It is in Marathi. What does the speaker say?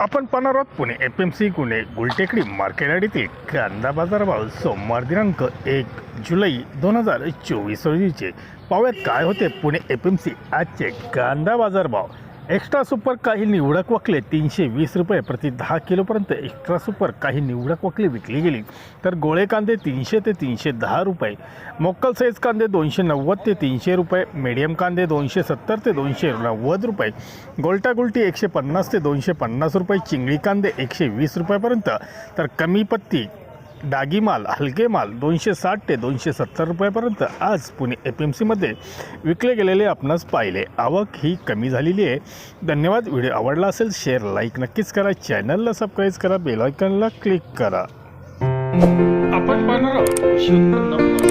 आपण पाहणार आहोत Pune F M C Pune Gultekdi market यार्डीतील कांदा बाजारभाव सोमवार दिनांक एक जुलै दोन हजार चोवीस रोजीचे. पाहूयात काय होते पुणे एफ एम सी आजचे कांदा बाजार भाव. एक्स्ट्रा सुपर काही निवडक वकले तीनशे वीस रुपये प्रति दहा किलोपर्यंत एक्स्ट्रा सुपर काही निवडक वकले विकली गेली. तर गोळे कांदे तीनशे ते तीनशे दहा रुपये मोक्कल साईज कांदे दोनशे नव्वद ते तीनशे रुपये मीडियम कांदे दोनशे सत्तर ते दोनशे नव्वद रुपये गोलटागुलटी एकशे पन्नास ते दोनशे पन्नास रुपये चिंगळी कांदे एकशे वीस रुपयापर्यंत. तर कमी पत्ती डागी माल हलके माल दोनशे साठ ते दोनशे सत्तर रुपयापर्यंत आज पुणे एफ एम सीमध्ये विकले गेलेले आपणास पाहिले आवक ही कमी झालेली आहे धन्यवाद व्हिडिओ आवडला असेल शेअर लाईक नक्कीच करा चॅनलला सबस्क्राईब करा बेलायकनला क्लिक करा आपण पाहणार आहोत